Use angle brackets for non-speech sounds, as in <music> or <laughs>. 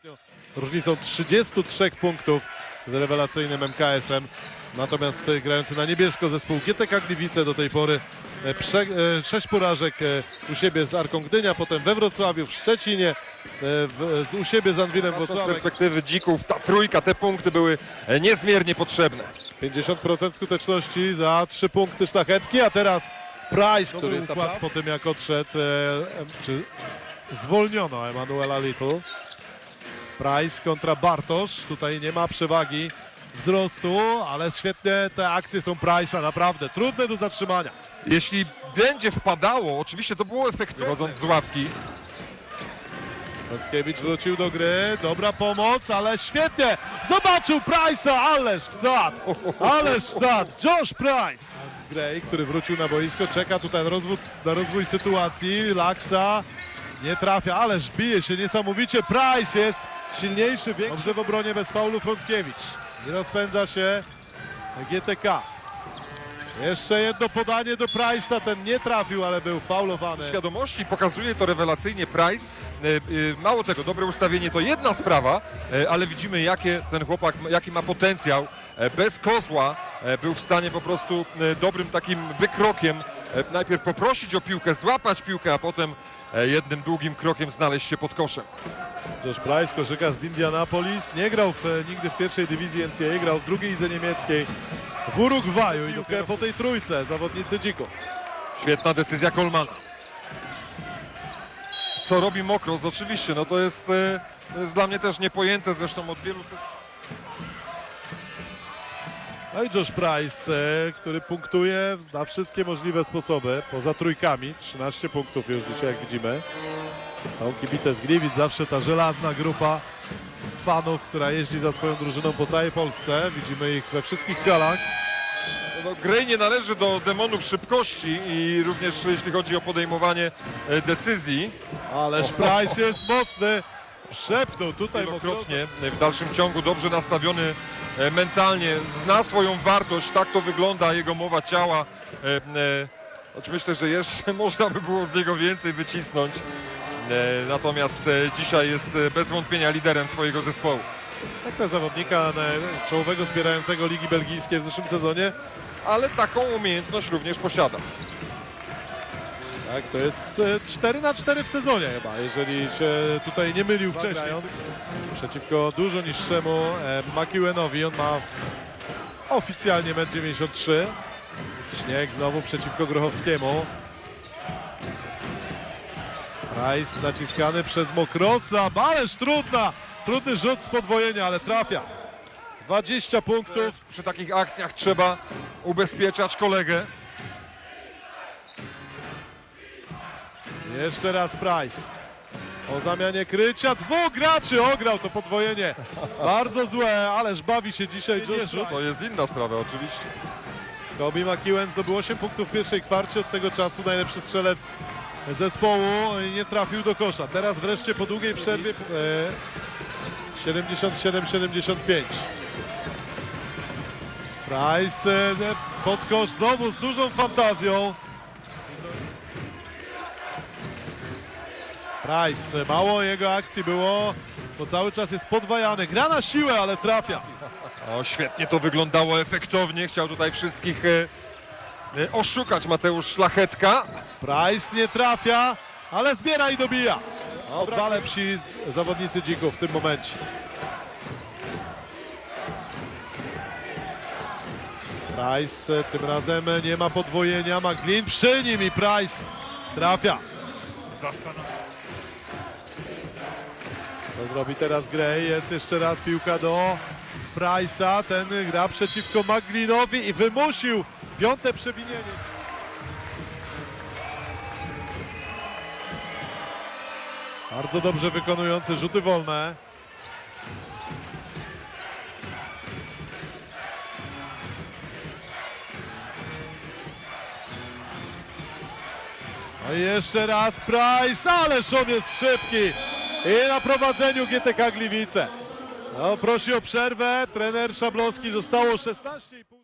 ostatnio różnicą 33 punktów z rewelacyjnym MKS-em. Natomiast e, grający na niebiesko zespół GTK Gliwice do tej pory e, prze, e, sześć porażek e, u siebie z Arką Gdynia, potem we Wrocławiu, w Szczecinie, e, w, z, u siebie z Anwilem Z Wrocławek. perspektywy dzików ta trójka, te punkty były niezmiernie potrzebne. 50% skuteczności za trzy punkty szlachetki, a teraz Price, który jest po tym jak odszedł, e, czy zwolniono Emanuela Little. Price kontra Bartosz, tutaj nie ma przewagi wzrostu, ale świetnie te akcje są Price'a, naprawdę trudne do zatrzymania. Jeśli będzie wpadało, oczywiście to było efektywne. Wychodząc z ławki, Rąckiewicz wrócił do gry, dobra pomoc, ale świetnie! Zobaczył Price'a, ależ wsad! Ależ wsad! Josh Price! Gray, który wrócił na boisko, czeka tutaj na, rozwód, na rozwój sytuacji. Laksa nie trafia, ależ bije się niesamowicie. Price jest silniejszy, większy w obronie bez faulu Frąckiewicz. I rozpędza się GTK. Jeszcze jedno podanie do Price'a, ten nie trafił, ale był faulowany. świadomości pokazuje to rewelacyjnie Price. E, e, Mało tego, dobre ustawienie to jedna sprawa, e, ale widzimy jakie ten chłopak, jaki ma potencjał. Bez kozła był w stanie po prostu dobrym takim wykrokiem najpierw poprosić o piłkę, złapać piłkę, a potem jednym długim krokiem znaleźć się pod koszem. Josh Price, koszykarz z Indianapolis, nie grał w, e, nigdy w pierwszej dywizji NCAA, grał w drugiej lidze niemieckiej w Urugwaju i dopiero po tej trójce zawodnicy dzików. Świetna decyzja Kolmana. Co robi Mokros? Oczywiście, no to jest, e, to jest dla mnie też niepojęte, zresztą od wielu. No i Josh Price, e, który punktuje na wszystkie możliwe sposoby, poza trójkami, 13 punktów już dzisiaj jak widzimy. Są kibice z Gliwic, zawsze ta żelazna grupa fanów, która jeździ za swoją drużyną po całej Polsce. Widzimy ich we wszystkich galach. No, nie należy do demonów szybkości i również jeśli chodzi o podejmowanie e, decyzji. Ależ Price jest mocny. Przepnął tutaj Wielokrotnie w dalszym ciągu dobrze nastawiony e, mentalnie, zna swoją wartość, tak to wygląda jego mowa ciała. E, e, Choć myślę, że jeszcze <laughs> można by było z niego więcej wycisnąć. E, Natomiast e, dzisiaj jest e, bez wątpienia liderem swojego zespołu. Tak na zawodnika e, czołowego zbierającego Ligi Belgijskiej w zeszłym sezonie. Ale taką umiejętność również posiada. Tak, to jest e, 4 na 4 w sezonie chyba, jeżeli się tutaj nie mylił wcześniej. Przeciwko dużo niższemu McEwenowi, on ma oficjalnie 1,93 m. Śnieg znowu przeciwko Grochowskiemu. Price naciskany przez Mokrosa, ależ trudna, trudny rzut z podwojenia, ale trafia. 20 punktów. Przy takich akcjach trzeba ubezpieczać kolegę. Jeszcze raz Price. O zamianie krycia. Dwóch graczy ograł to podwojenie. Bardzo złe, ależ bawi się dzisiaj Josh. To jest inna sprawa oczywiście. Kobe McEwen zdobył 8 punktów w pierwszej kwarcie. Od tego czasu najlepszy strzelec zespołu nie trafił do kosza. Teraz wreszcie po długiej przerwie e, 77-75. Price e, pod kosz znowu z dużą fantazją. Price, mało jego akcji było, bo cały czas jest podwajany. Gra na siłę, ale trafia. O, świetnie to wyglądał efektownie. Chciał tutaj wszystkich e, e, oszukać Mateusz Szlachetka. Price nie trafia, ale zbiera i dobija. O, dwa lepsi zawodnicy dzików w tym momencie. Price e, tym razem nie ma podwojenia, ma Glin przy nim i Price trafia. Co zrobi teraz Gray? Jest jeszcze raz piłka do Price'a. Ten gra przeciwko Maglinowi i wymusił piąte przewinienie. Bardzo dobrze wykonujący rzuty wolne. No i jeszcze raz Price, ależ on jest szybki. I na prowadzeniu GTK Gliwice. No, prosi o przerwę. Trener Szablowski zostało 16,5.